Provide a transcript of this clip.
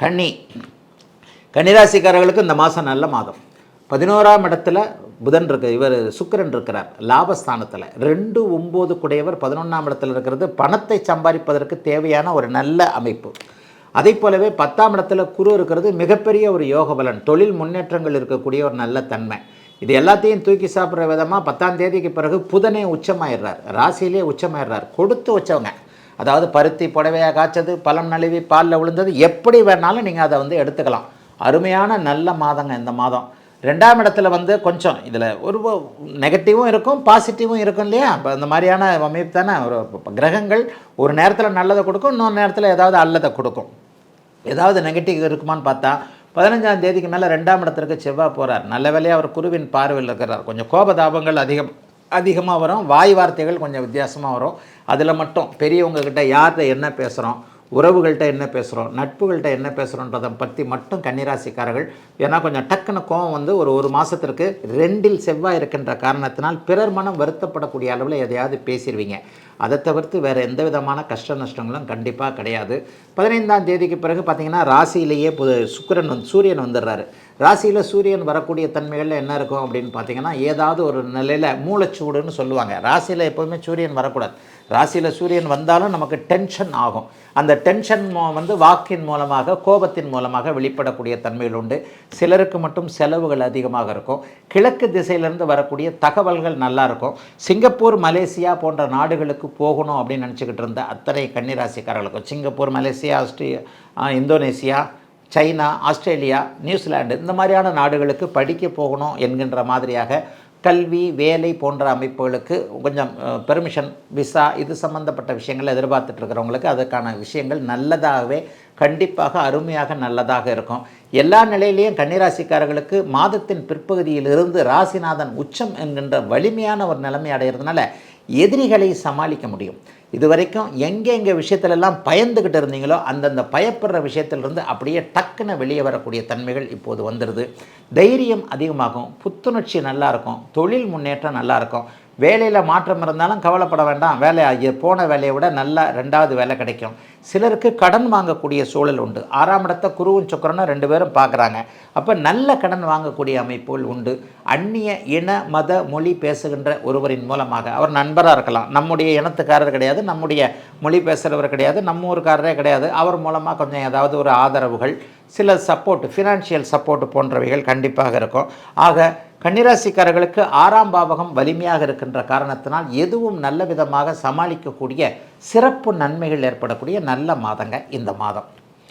கன்னி. கன்னிராசிக்காரர்களுக்கு இந்த மாதம் நல்ல மாதம். பதினோராம் இடத்துல புதன் இருக்கு இவர் சுக்கரன் இருக்கிறார் லாபஸ்தானத்தில். ரெண்டு ஒம்பது குடையவர் பதினொன்றாம் இடத்துல இருக்கிறது பணத்தை சம்பாதிப்பதற்கு தேவையான ஒரு நல்ல அமைப்பு. அதே போலவே பத்தாம் இடத்துல குரு இருக்கிறது மிகப்பெரிய ஒரு யோக பலன் தொழில் முன்னேற்றங்கள் இருக்கக்கூடிய ஒரு நல்ல தன்மை. இது எல்லாத்தையும் தூக்கி சாப்பிட்ற விதமாக பத்தாம் தேதிக்கு பிறகு புதனே உச்சமாயிடுறார் ராசியிலே உச்சமாயிடுறார் கொடுத்து வச்சவங்க. அதாவது பருத்தி புடவையாக காய்ச்சது பழம் நழுவி பாலில் விழுந்தது எப்படி வேணாலும் நீங்கள் அதை வந்து எடுத்துக்கலாம். அருமையான நல்ல மாதங்க இந்த மாதம். ரெண்டாம் இடத்துல வந்து கொஞ்சம் இதில் ஒரு நெகட்டிவும் இருக்கும் பாசிட்டிவும் இருக்கும் இல்லையா? இப்போ இந்த மாதிரியான அமைப்பு தானே? ஒரு கிரகங்கள் ஒரு நேரத்தில் நல்லதை கொடுக்கும் இன்னொரு நேரத்தில் ஏதாவது அல்லதை கொடுக்கும். ஏதாவது நெகட்டிவ் இருக்குமான்னு பார்த்தா பதினஞ்சாம் தேதிக்கு மேலே ரெண்டாம் இடத்திற்கு செவ்வாய் போகிறார் நல்ல வேலையாக அவர் குருவின் பார்வையில் இருக்கிறார். கொஞ்சம் கோபதாபங்கள் அதிகம். அதிகமாக வரும். வாய் வார்த்தைகள் கொஞ்சம் வித்தியாசமாக வரும். அதில் மட்டும் பெரியவங்கக்கிட்ட யார்கிட்ட என்ன பேசுகிறோம் உறவுகள்கிட்ட என்ன பேசுகிறோம் நட்புகள்கிட்ட என்ன பேசுகிறோன்றதை பற்றி மட்டும் கன்னிராசிக்காரர்கள் ஏன்னா கொஞ்சம் டக்குன்னு கோவம் வந்து ஒரு ஒரு மாதத்திற்கு ரெண்டில் செவ்வாய் இருக்கின்ற காரணத்தினால் பிறர் மனம் வருத்தப்படக்கூடிய அளவில் எதையாவது பேசிடுவீங்க அதை தவிர்த்து வேறு எந்த விதமான கஷ்ட நஷ்டங்களும் கண்டிப்பாக கிடையாது. பதினைந்தாம் தேதிக்கு பிறகு பார்த்திங்கன்னா ராசியிலேயே புது சுக்கிரன் வந்து சூரியன் வந்துடுறாரு. ராசியில் சூரியன் வரக்கூடிய தன்மைகளில் என்ன இருக்கும் அப்படின்னு பார்த்தீங்கன்னா ஏதாவது ஒரு நிலையில் மூளைச்சூடுன்னு சொல்லுவாங்க. ராசியில் எப்போவுமே சூரியன் வரக்கூடாது. ராசியில் சூரியன் வந்தாலும் நமக்கு டென்ஷன் ஆகும். அந்த டென்ஷன் மோ வந்து வாக்கின் மூலமாக கோபத்தின் மூலமாக வெளிப்படக்கூடிய தன்மைகள் உண்டு. சிலருக்கு மட்டும் செலவுகள் அதிகமாக இருக்கும். கிழக்கு திசையிலேருந்து வரக்கூடிய தகவல்கள் நல்லாயிருக்கும் சிங்கப்பூர் மலேசியா போன்ற நாடுகளுக்கு போகணும் அப்படின்னு நினச்சிக்கிட்டு இருந்த அத்தனை கன்னிராசிக்காரர்களுக்கும் சிங்கப்பூர் மலேசியா ஆஸ்ட்ரே இந்தோனேசியா சைனா ஆஸ்திரேலியா நியூசிலாந்து இந்த மாதிரியான நாடுகளுக்கு படிக்க போகணும் என்கின்ற மாதிரியாக கல்வி வேலை போன்ற அமைப்புகளுக்கு கொஞ்சம் பெர்மிஷன் விசா இது சம்மந்தப்பட்ட விஷயங்கள் எதிர்பார்த்துட்ருக்கிறவங்களுக்கு அதுக்கான விஷயங்கள் நல்லதாகவே கண்டிப்பாக அருமையாக நல்லதாக இருக்கும். எல்லா நிலையிலையும் கன்னிராசிக்காரர்களுக்கு மாதத்தின் பிற்பகுதியிலிருந்து ராசிநாதன் உச்சம் என்கின்ற வலிமையான ஒரு நிலைமை அடைகிறதுனால எதிரிகளை சமாளிக்க முடியும். இது வரைக்கும் எங்கெங்கே விஷயத்திலெல்லாம் பயந்துக்கிட்டு இருந்தீங்களோ அந்தந்த பயப்படுற விஷயத்திலிருந்து அப்படியே டக்குன்னு வெளியே வரக்கூடிய தன்மைகள் இப்போது வந்துடுது. தைரியம் அதிகமாகும் புத்துணர்ச்சி நல்லாயிருக்கும் தொழில் முன்னேற்றம் நல்லாயிருக்கும். வேலையில் மாற்றம் இருந்தாலும் கவலைப்பட வேண்டாம். வேலை போன வேலையை விட நல்ல ரெண்டாவது வேலை கிடைக்கும். சிலருக்கு கடன் வாங்கக்கூடிய சூழல் உண்டு. ஆறாம் இடத்த குருவும் சுக்கரனும் ரெண்டு பேரும் பார்க்குறாங்க. அப்போ நல்ல கடன் வாங்கக்கூடிய அமைப்புகள் உண்டு. அந்நிய இன மத மொழி பேசுகின்ற ஒருவரின் மூலமாக. அவர் நண்பராக இருக்கலாம். நம்முடைய இனத்துக்காரர் கிடையாது. நம்முடைய மொழி பேசுகிறவர் கிடையாது. நம்ம ஊருக்காரரே கிடையாது. அவர் மூலமாக கொஞ்சம் ஏதாவது ஒரு ஆதரவுகள் சில சப்போர்ட் ஃபினான்ஷியல் சப்போர்ட் போன்றவைகள் கண்டிப்பாக இருக்கும். ஆக கன்னிராசிக்காரர்களுக்கு ஆறாம் பாவகம் வலிமையாக இருக்கின்ற காரணத்தினால் எதுவும் நல்ல விதமாக சமாளிக்கக்கூடிய சிறப்பு நன்மைகள் ஏற்படக்கூடிய நல்ல மாதங்க இந்த மாதம்.